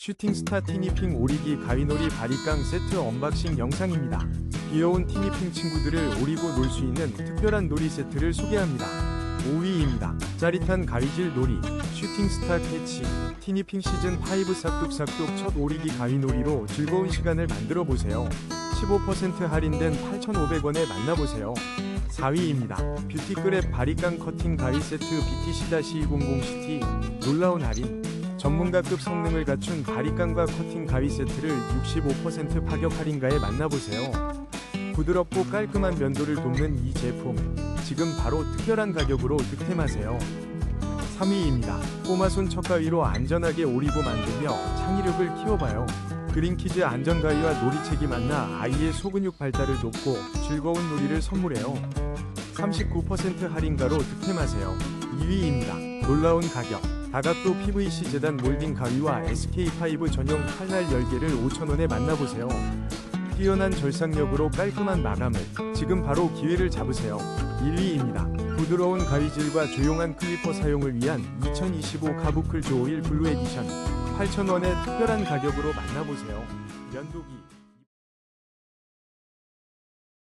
슈팅스타 티니핑 오리기 가위놀이 바리깡 세트 언박싱 영상입니다. 귀여운 티니핑 친구들을 오리고 놀 수 있는 특별한 놀이 세트를 소개합니다. 5위입니다. 짜릿한 가위질 놀이 슈팅스타 캐치 티니핑 시즌 5 싹둑싹둑 첫 오리기 가위놀이로 즐거운 시간을 만들어 보세요. 15% 할인된 8,500원에 만나보세요. 4위입니다. 뷰티그랩 바리깡 커팅 가위 세트 BTC-200CT 놀라운 할인 전문가급 성능을 갖춘 바리깡과 커팅 가위 세트를 65% 파격 할인가에 만나보세요. 부드럽고 깔끔한 면도를 돕는 이 제품 지금 바로 특별한 가격으로 득템하세요. 3위입니다. 꼬마손 척가위로 안전하게 오리고 만들며 창의력을 키워봐요. 그린키즈 안전가위와 놀이책이 만나 아이의 소근육 발달을 돕고 즐거운 놀이를 선물해요. 39% 할인가로 득템하세요. 2위입니다. 놀라운 가격. 다각도 PVC 재단 몰딩 가위와 SK5 전용 칼날 10개를 5,000원에 만나보세요. 뛰어난 절삭력으로 깔끔한 마감을 지금 바로 기회를 잡으세요. 1위입니다. 부드러운 가위질과 조용한 클리퍼 사용을 위한 2025 카부클 조1 블루 에디션 8,000원의 특별한 가격으로 만나보세요. 면도기